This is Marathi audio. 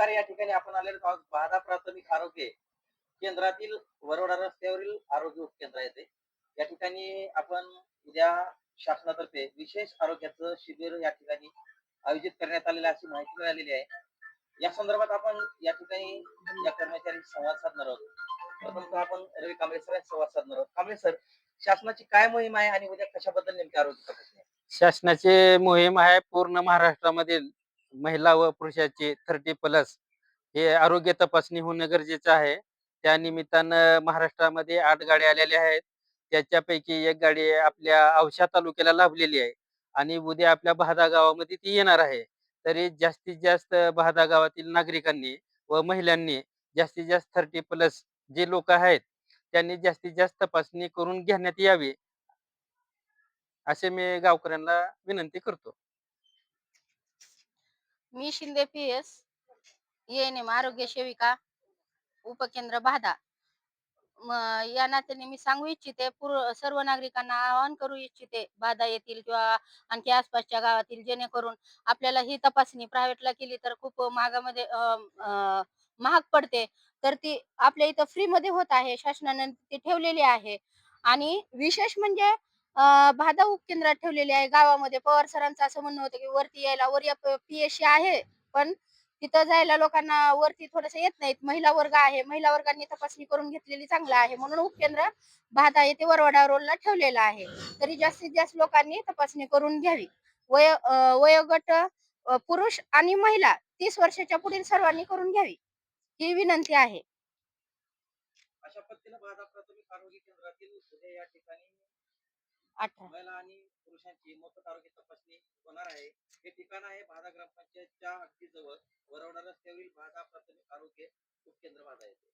नमस्कार या ठिकाणी आपण आलेलो आहोत. बाधा प्राथमिक आरोग्य केंद्रातील वरोडा रस्त्यावरील आरोग्य उपकेंद्र येते या ठिकाणी आपण उद्या शासनातर्फे विशेष आरोग्याचं शिबिर या ठिकाणी आयोजित करण्यात आलेलं अशी माहिती मिळालेली आहे. या संदर्भात आपण या ठिकाणी या कर्मचारी संवाद साधणार आहोत. प्रथमतः आपण रवी कांबळे सर संवाद साधणार आहोत. कांबळे सर शासनाची काय मोहीम आहे आणि उद्या कशाबद्दल नेमके आरोग्य तपासणी आहे? शासनाची मोहीम आहे पूर्ण महाराष्ट्रामधील महिला व पुरुषाची थर्टी प्लस हे आरोग्य तपासणी होणं गरजेचं आहे. त्या निमित्तानं महाराष्ट्रामध्ये आठ गाड्या आलेल्या आहेत. त्याच्यापैकी एक गाडी आपल्या औषा तालुक्याला लाभलेली आहे आणि उद्या आपल्या बहादा गावामध्ये ती येणार आहे. तरी जास्तीत जास्त बहादा गावातील नागरिकांनी व महिलांनी जास्तीत जास्त थर्टी प्लस जे लोक आहेत त्यांनी जास्तीत जास्त तपासणी करून घेण्यात यावी असे मी गावकऱ्यांना विनंती करतो. मी Shinde P S N M आरोग्य सेविका उपकेंद्र बाधा. या नात्याने मी सांगू इच्छिते पूर्व सर्व नागरिकांना आवाहन करू इच्छिते बाधा येथील किंवा आणखी आसपासच्या गावातील जेणेकरून आपल्याला ही तपासणी प्रायव्हेटला केली तर खूप महागामध्ये अं, महाग पडते. तर ती आपल्या इथं फ्री मध्ये होत आहे शासनाने ती ठेवलेली आहे. आणि विशेष म्हणजे अं, उपकेंद्रात ठेवलेली आहे गावामध्ये. पवार सरांचं असं म्हणणं होतं की वरती यायला वर पीएससी आहे पण तिथं जायला लोकांना वरती थोडस येत नाहीत. महिला वर्ग आहे. महिला वर्गांनी तपासणी करून घेतलेली चांगलं आहे. म्हणून उपकेंद्र भादा येथे वरवडा रोडला ठेवलेला आहे. तरी जास्तीत जास्त लोकांनी तपासणी करून घ्यावी. वय अं, वयोगट पुरुष आणि महिला तीस वर्षाच्या पुढील सर्वांनी करून घ्यावी. ही विनंती आहे. अशा प्राथमिक आरोग्य केंद्रातील या ठिकाणी अठरा. महिला आणि पुरुषांची मोफत आरोग्य तपासणी होणार आहे. हे ठिकाण आहे भादा ग्रामपंचायतच्या अगदी जवळ. वरवडा रस्त्यावरील भादा प्राथमिक आरोग्य उपकेंद्र भादा येथे.